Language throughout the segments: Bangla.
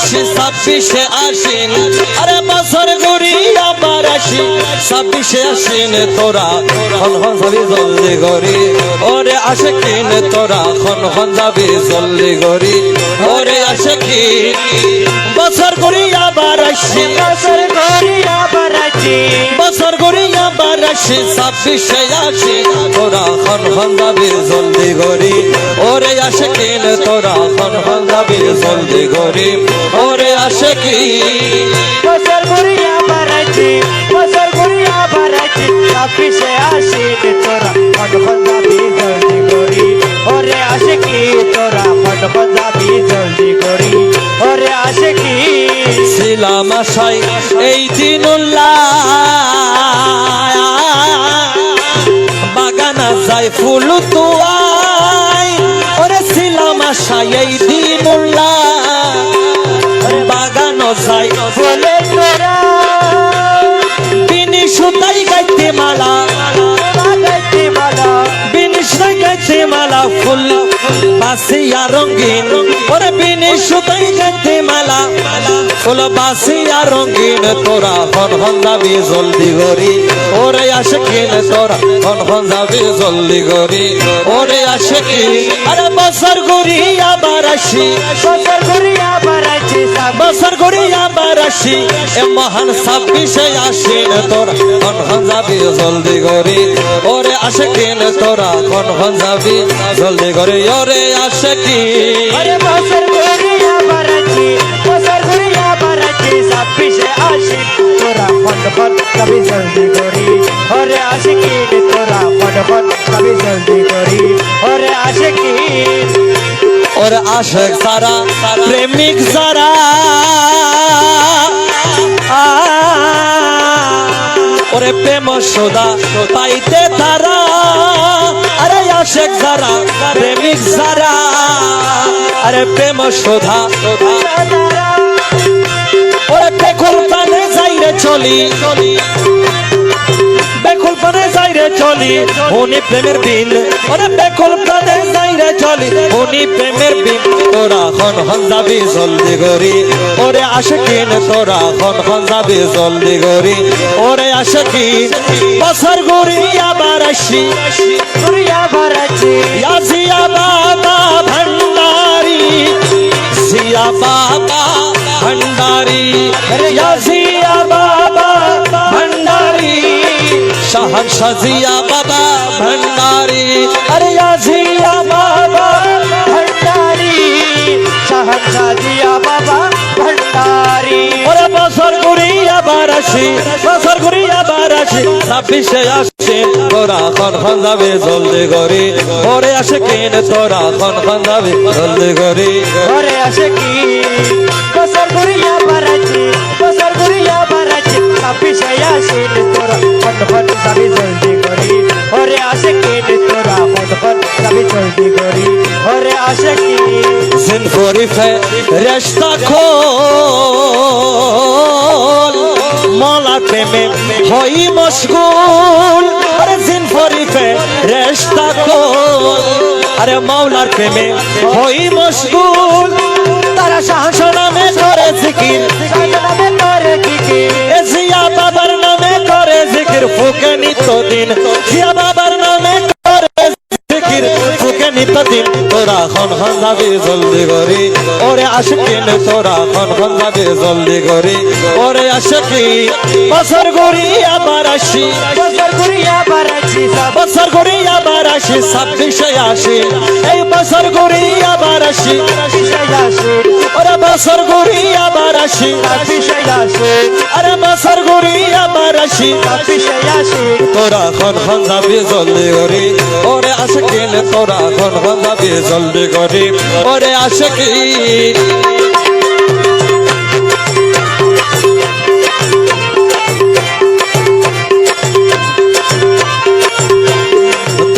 আসি, ছাব্বিশে আসিন আরে বছর ঘুরি আবার আসি, ছাব্বিশে আসিন তোরা। খন খন যাবি জলদি করি ওরে আসে কিন তোরা খন খন যাবি জলদি করি ওরে আসে কি বছর ঘুরি আবার আসি। বছর ঘুরি আছি বছর গড়িয়া আবার আসি ছাব্বিশে আসি। তোরা হন খন যাবি জলদি গড়ি। ওরে আসে কিন তোরা হন খন যাবি জলদি গড়ি। ওরে আসে কি? বছর গড়িয়া আবার বছর গড়িয়া আছি ছাব্বিশে আসি তোরা ছিলাম আশাই এই দিন বাগানা যায় ফুল তুয়াই ওরে ছিলাম আশাই এই দিন বাগানো যায় বলে তোরা বিনি সুতাই গাইতে মালা ফুল। বাসিয়া রঙিন, ওরে বিনি সুতাই গাইতে মালা। ফুল বাসিয়া রঙিন তোরা হন হন যাবি জলদি গরি ওরে আসে কিন তোরা হন হন যাবি জলদি গরি ওরে আসে কি আরে বছর গরি আবার আসি। বছর ঘুরি আবার আছি বছর গরি আবার আসি। এ মহান ছাব্বিশে আসিন তোরা হন হন যাবি জলদি গরি ওরে আসে কিন তোরা হন হন যাবি জলদি গরি ওরে আসে কি আরে বছর ঘুরি আবার আছি আসি তোরা ফোন ফোন কবি জলদি করি। ওরে আসে কি তোরা ফোন ফোন কবি জলদি করি। ওরে আসে কি ওরে আশেক সারা, প্রেমিক সারা। ওরে প্রেম সোদা পাইতে তারা। আরে আশেক সারা, প্রেমিক সারা। আরে প্রেম সোধা ওরে যাইরে চলি। বেকুল পানে যাইরে চলি উনি প্রেমের বিন ওরে বেকুল পানে যাইরে চলি উনি প্রেমের বিন তোরা খন হন যাবি জলদি করি ওরে আসে কিন তোরা খন হন যাবি জলদি করি ওরে আসে কি বছর গড়ি আবার আসি। আবার আছি ইয়াজিয়া বাবা ভণ্ডারি জিয়া বাবা ভণ্ডারি ইয়াজিয়া বাবা ভণ্ডারি শাহন সাজিয়া বাবা ভণ্ডারি আরে ইয়াজিয়া বাবা ভণ্ডারি শাহজাদিয়া বাবা ভণ্ডারি ওরে বছর ঘুরি আবার আসি বছর ঘুরি আবার আসি ছাব্বিশে আসছে তোরা খন খন যাবে জলদি করি। ওরে আসে কিন তোরা খন খন যাবে জলদি করি। ঘরে আসে কি বছর ঘুরি আবার আছি বছর ঘুরি আবার আছি ছাব্বিশে তোরা ফোন ফোন যাবি জলদি করি। ঘরে আসে কি তোরা ফোন ফোন যাবি জলদি করি। ঘরে আসে কি জিনফরি ফে রেস্তা প্রেমে হই মশগুল। আরে জিন ফে রেস্তা কো আরে মাওলার প্রেমে হই মশগুল। তারা শাহস নামে করে জিকির। এ জিয়া বাবার নামে করে জিকির। ফুকে নিত দিন। তোরা খন খন যাবি জলদি করি। ওরে আশকিন তোরা খন খন যাবি জলদি করি। ওরে আশকি বছর ঘুরি আবার আসি। বছর ঘুরি আবার আসি সব বছর গড়ি আবার আসি ছাব্বিশে আসি। এই বছর ঘুরি আবার আসি। ওরে বছর আবার আসি আরে বছর গড়ি আবার আসি তোরা খন খন যাবি জলদি ওরে আসে তোরা খন খন যাবি জলদি ওরে আসে কি?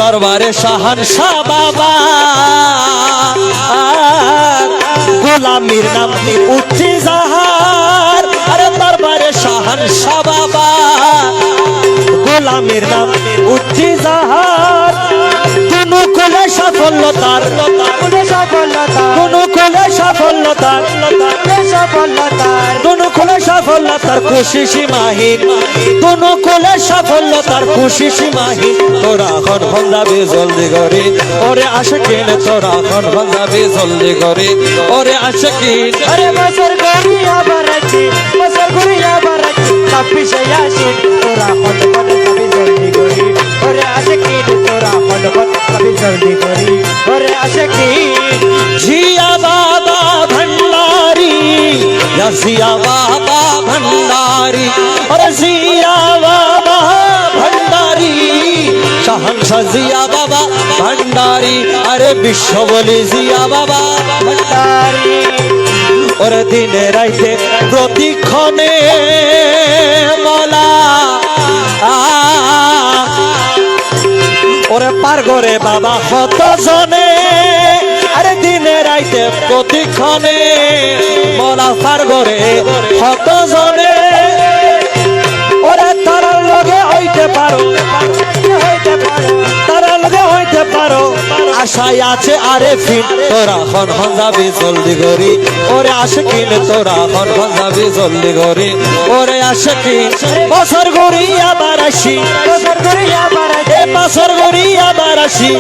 দরবারে শাহান শাহ বাবা। গোলামীর নাম উঠি জাহার আরে দরবারে শাহান শাহ বাবা গোলামীর নাম উঠি জাহার কোন কোলে সাফল্যতার কোন কোলে সাফল্যতার কোনে সফলতা সফলতার খুশি সীমাহীন। দুনো কোলে সফলতার খুশি সীমাহীন। তোরা হন ভন্দাবি জলদি করে ওরে আসে কিন তোরা হন ভন্দাবি জলদি করে ওরে আসে কিন আরে বছর ঘুরিয়া বাড়াচ্ছি বছর ঘুরিয়া বাড়াচ্ছি ছাব্বিশে আসিন তোরা হন হন জলদি করি ওরে আসে কি তোরা হন হন জলদি করি ওরে আসে কি या जिया बाबा भंडारी और जिया बाबा भंडारी शहनशाह जिया बाबा भंडारी अरे विश्व बोली जिया बाबा তারি ওরে দিনে রাইতে প্রতিক্ষণে মলা আ, ওরে পার করে বাবা হত জনে আরে দিনে রাইতে প্রতিক্ষণে আশায় আছে আরে ফিন তোরা হন হন যাবি জলদি করি ওরে আসে কিন তোরা হন হন যাবি জলদি করি ওরে আসে। কিন বছর ঘুরি আবার আসি। বছর এ ঘুরি আবার আসি।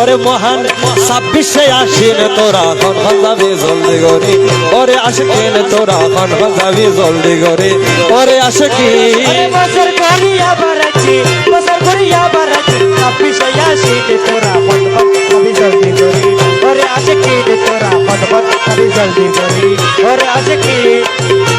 ওরে মহান ছাব্বিশে আসিন তোরা হন হন যাবি জলদি করি ওরে আসে কিন তোরা হন হন যাবি জলদি করি ওরে আসে কিন আরে বছর ঘুরিয়া বাড়াচ্ছি বছর ঘুরিয়া বাড়াচ্ছি ছাব্বিশে আসিন তোরা ওরে আসে কি তোরা হন হন